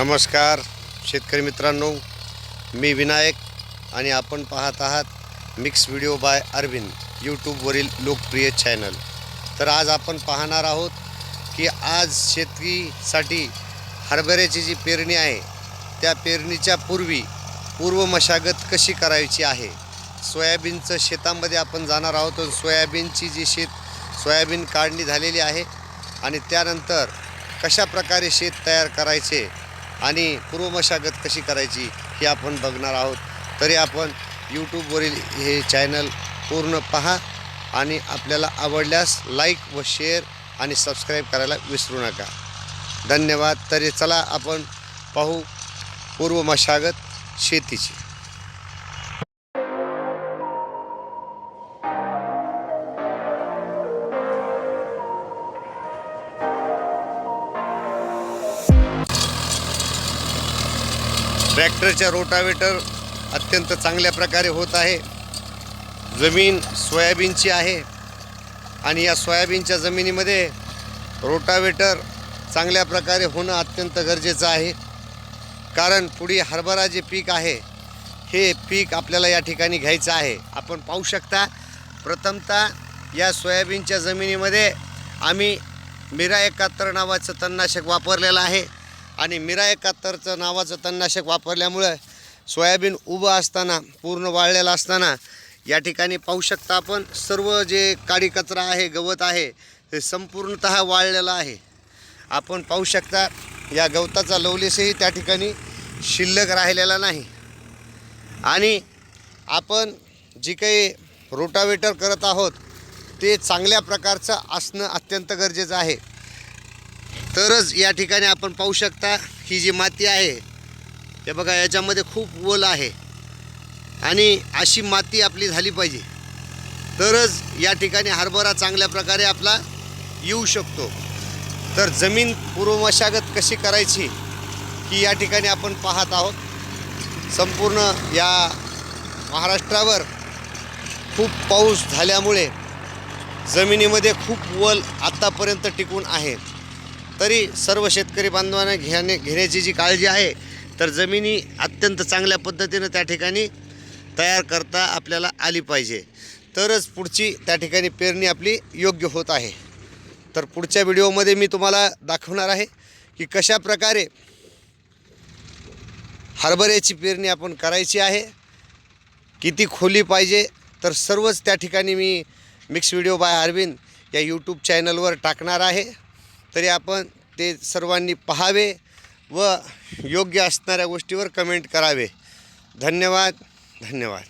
नमस्कार शेतकरी मित्रांनो. मी विनायक आणि आपण पाहत आहात मिक्स व्हिडिओ बाय अरविंद यूट्यूबवरील लोकप्रिय चॅनल तर आज आपण पाहणार आहोत की आज शेतकीसाठी हरभऱ्याची जी पेरणी आहे त्या पेरणीच्या पूर्वी पूर्व मशागत कशी करायची आहे? सोयाबीनचं शेतामध्ये आपण जाणार आहोत सोयाबीनची जी शेत सोयाबीन काढणी झालेली आहे आणि त्यानंतर कशा प्रकारे शेत तयार करायचे आणि पूर्व मशागत कशी करायची हे आपण बघणार आहोत. तरी आपण यूट्यूबवरील हे चॅनल पूर्ण पहा आणि आपल्याला आवडल्यास लाईक व शेअर आणि सबस्क्राईब करायला विसरू नका. धन्यवाद. तरी चला आपण पाहू पूर्व मशागत शेतीची. ट्रॅक्टरच्या रोटावेटर अत्यंत चांगल्या प्रकारे होत आहे. जमीन सोयाबीनची आहे आणि या सोयाबीनच्या जमिनीमध्ये रोटावेटर चांगल्या प्रकारे होणं अत्यंत गरजेचं आहे. कारण पुढे हरभरा जे पीक आहे हे पीक आपल्याला या ठिकाणी घ्यायचं आहे. आपण पाहू शकता प्रथमतः या सोयाबीनच्या जमिनीमध्ये आम्ही मिरा एकाहत्तर नावाचं तणनाशक वापरलेलं आहे. आणि मिरा एकाहत्तरचं नावाचं तणनाशक वापरल्यामुळं सोयाबीन उभं असताना पूर्ण वाळलेलं असताना या ठिकाणी पाहू शकता आपण सर्व जे काडी कचरा आहे गवत आहे ते संपूर्णतः वाळलेलं आहे. आपण पाहू शकता या गवताचा लवलेसही त्या ठिकाणी शिल्लक राहिलेला नाही. आणि आपण जी काही रोटावेटर करत आहोत ते चांगल्या प्रकारचं असणं अत्यंत गरजेचं आहे. तरच या ठिकाणी आपण पाहू शकता ही जी माती आहे हे बघा याच्यामध्ये खूप ओल आहे. आणि अशी माती आपली झाली पाहिजे. तरच या ठिकाणी हरभरा चांगल्या प्रकारे आपला येऊ शकतो. तर जमीन पूर्वमशागत कशी करायची की या ठिकाणी आपण पाहत आहोत. संपूर्ण या महाराष्ट्रावर खूप पाऊस झाल्यामुळे जमिनीमध्ये खूप वल आत्तापर्यंत टिकून आहे. तरी सर्व शेतकरी बांधवांना घेणे घेण्याची जी काळजी आहे तर जमिनी अत्यंत चांगल्या पद्धतीनं त्या ठिकाणी तयार करता आपल्याला आली पाहिजे. तरच पुढची त्या ठिकाणी पेरणी आपली योग्य होत आहे. तर पुढच्या व्हिडिओमध्ये मी तुम्हाला दाखवणार आहे की कशा प्रकारे हरभऱ्याची पेरणी आपण करायची आहे. किती खोली पाहिजे तर सर्वच त्या ठिकाणी मी मिक्स व्हिडिओ बाय अरविंद या यूट्यूब चॅनलवर टाकणार आहे. तरी आपण ते सर्वांनी पहावे व योग्य असणाऱ्या गोष्टीवर कमेंट करावे. धन्यवाद. धन्यवाद.